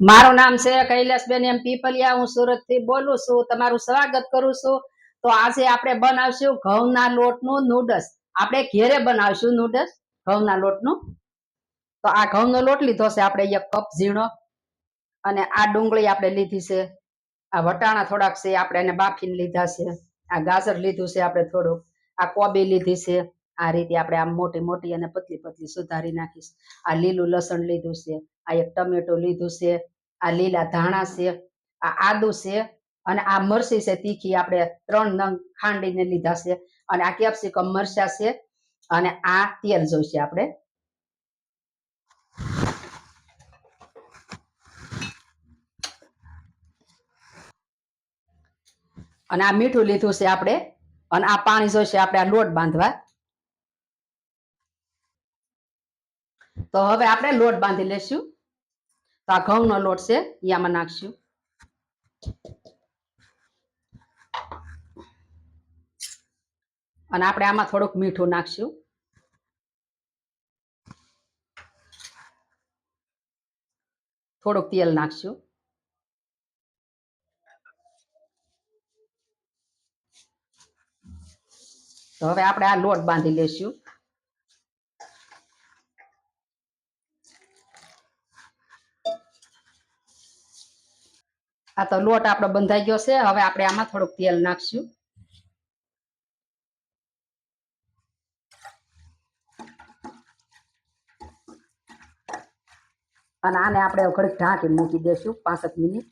મારું નામ છે કૈલાસબેન એમ પીપલિયા. હું સુરતથી બોલું છું. તમારું સ્વાગત કરું છું. તો આજે આપણે બનાવશું ઘઉંના લોટનું નૂડલ્સ આપણે ઘેરે બનાવશું નૂડલ્સ ઘઉંના લોટનું. તો આ ઘઉંનો લોટ લીધો છે. આપણે એક કપ ઝીણો અને આ ડુંગળી આપણે લીધી છે. આ વટાણા થોડાક છે. આપણે એને બાફીને લીધા છે. આ ગાજર લીધું છે. આપણે થોડુંક. આ કોબી લીધી છે. આ રીતે આપણે આમ મોટી મોટી અને પતલી પતલી સુધારી નાખીશ. આ લીલું લસણ લીધું છે, આ એક ટમેટો લીધું છે, આ લીલા ધાણા છે, આ આદુ છે અને આ મરસી છે, તીખી આપણે ત્રણ નંગ ખાંડીને લીધા છે અને આ કેપ્સિકમ મરચા છે અને આ તેલ જોઈશે આપણે. અને આ મીઠું લીધું છે આપણે અને આ પાણી જોઈશે આપણે આ લોટ બાંધવા. તો હવે આપણે લોટ બાંધી લેશું. તો આ ઘઉંનો લોટ છે એ આમાં નાખશું. અને આપણે આમાં થોડુંક મીઠું નાખશું. થોડુંક તેલ નાખશું. તો હવે આપણે આ લોટ બાંધી લેશું. આ તો લોટ આપણો બંધાઈ ગયો છે. હવે આપણે આમાં થોડુંક તેલ નાખશું. અને આને આપણે ઘડીક ઢાંકી મૂકી દેશું, પાંસઠ મિનિટ.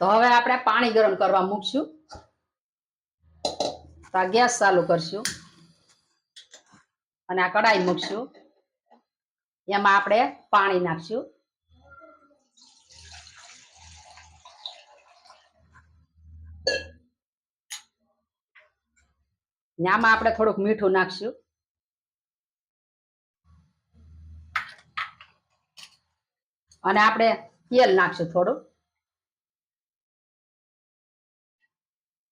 તો હવે આપણે પાણી ગરમ કરવા મૂકશું. તો ગેસ ચાલુ કરશું. અને આ કડાઈ મૂકશું. એમાં આપણે પાણી નાખશું. આમાં આપણે થોડુંક મીઠું નાખશું. અને આપણે તેલ નાખશું થોડું.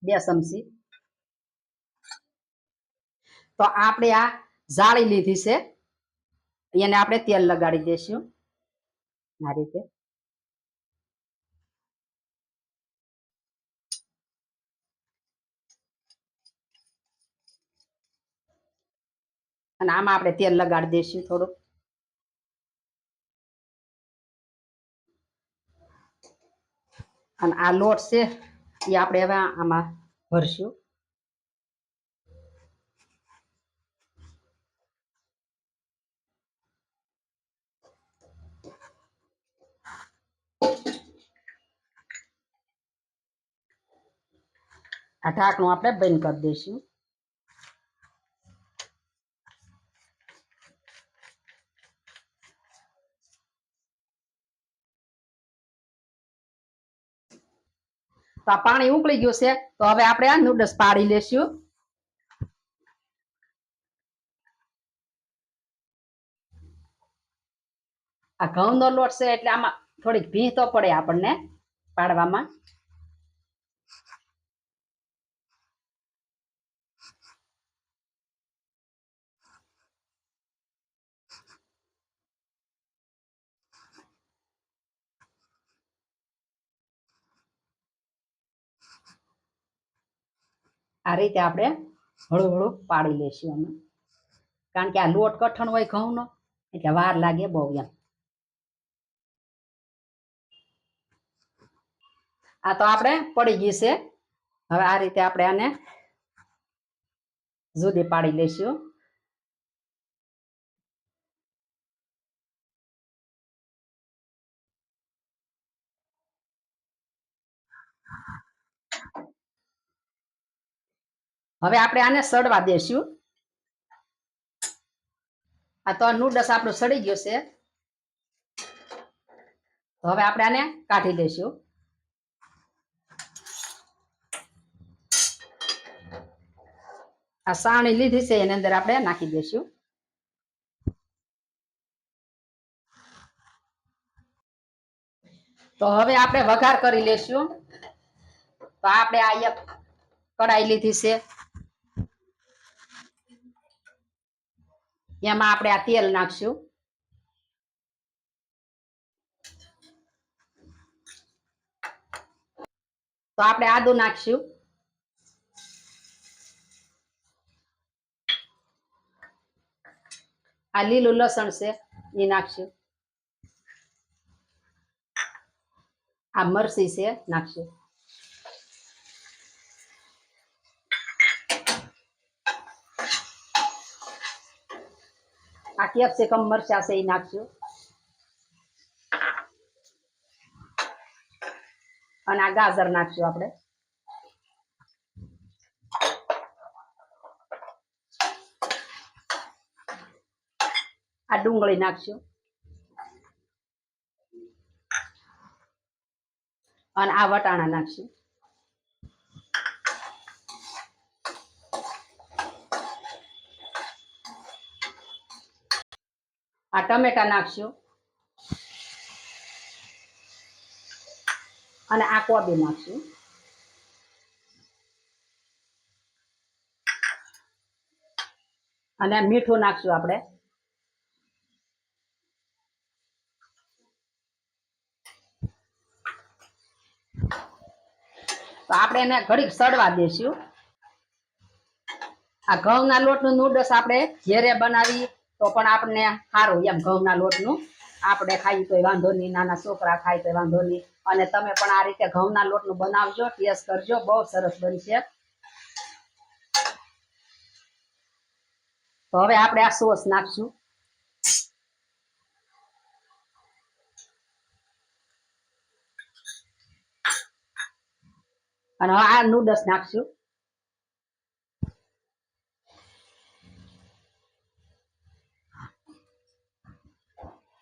બે ચમચી. તો આપણે આ જાળી લીધી છે. એને આપણે તેલ લગાડી દઈશું આ રીતે. અને આમાં આપણે તેલ લગાડી દઈશું થોડુંક. અને આ લોટ છે, એ આપણે હવે આમાં ભરશું. આ ઢાંકણું આપણે બંધ કરી દઈશું. તો આ પાણી ઉકળી ગયું છે, તો હવે આપણે આ નૂડલ્સ પાડી લેશું. આ ઘઉંનો લોટ છે, એટલે આમાં થોડીક ભીં તો પડે આપણને પાડવામાં. આ રીતે આપણે હળું હળું પાડી લેશું અમે કારણ કે આ લોટ કઠણ હોય ઘઉંનો, એટલે વાર લાગે બહુ એમ. આ તો આપણે પડી ગઈ છે. હવે આ રીતે આપણે આને જુદી પાડી લઈશું હવે આપણે આને સડવા દેશું. આ તો નૂડલ્સ આપણો સડી ગયો છે. હવે આપણે આને કાઢી લઈશું આ સાણી લીધી છે, એની અંદર આપણે નાખી દેશું. તો હવે આપણે વઘાર કરી લેશું. તો આપણે આ એક કડાઈ લીધી છે. એમાં આપણે આ તેલ નાખશું. તો આપણે આદુ નાખશું. આ લીલું લસણ છે, એ નાખશું. આ મરસી છે, નાખશું. આ કેપ્સિકમ મરચા છે એ નાખશું અને આ ગાજર નાખશું આપણે. આ ડુંગળી નાખશું અને આ વટાણા નાખશું આ ટમેટા નાખશું. અને આ કોબી નાખશું. અને મીઠું નાખશું આપણે. તો આપણે એને ઘડીક સડવા દેશું. આ ઘઉંના લોટનું નૂડલ્સ આપણે ઘેરે બનાવી તો પણ આપણને સારું એમ ઘઉંના લોટનું. આપણે ખાઈ તોય વાંધો નહીં, નાના છોકરા ખાય તોય વાંધો નહીં. અને તમે પણ આ રીતે ઘઉંના લોટનું બનાવજો, ટેસ્ટ કરજો, બહુ સરસ બનશે. તો હવે આપણે આ સોસ નાખશું. અને આ નૂડલ્સ નાખશું.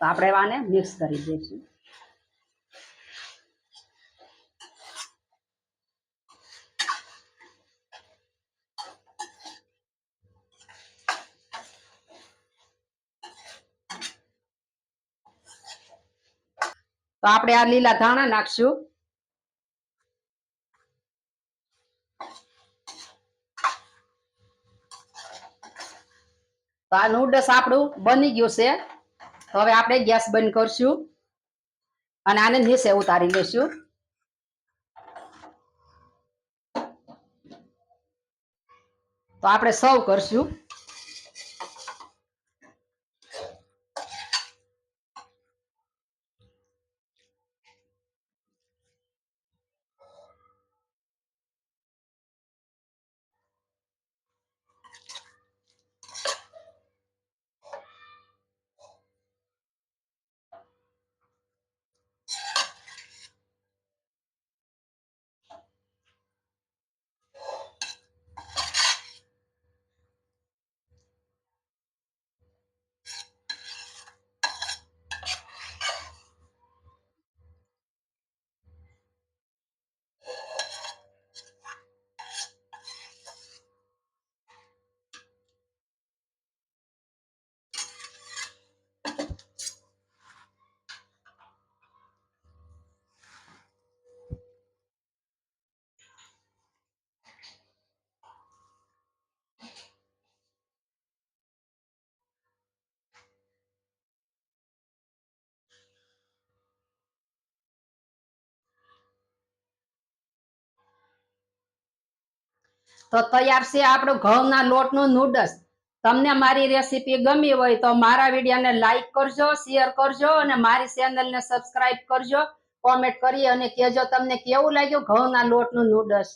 આપણે આને મિક્સ કરી દઈશું. તો આપણે આ લીલા ધાણા નાખશું. તો આ નૂડલ્સ આપણું બની ગયું છે. તો હવે આપણે ગેસ બંધ કરશું. અને આને નીચે ઉતારી લેશું. તો આપણે સર્વ કરશું. તો તૈયાર છે આપણું ઘઉંના લોટનું નૂડલ્સ તમને મારી રેસીપી ગમી હોય તો મારા વિડીયોને લાઈક કરજો શેર કરજો અને મારી ચેનલને સબસ્ક્રાઇબ કરજો. કોમેન્ટ કરી અને કહેજો તમને કેવું લાગ્યું ઘઉંના લોટનું નૂડલ્સ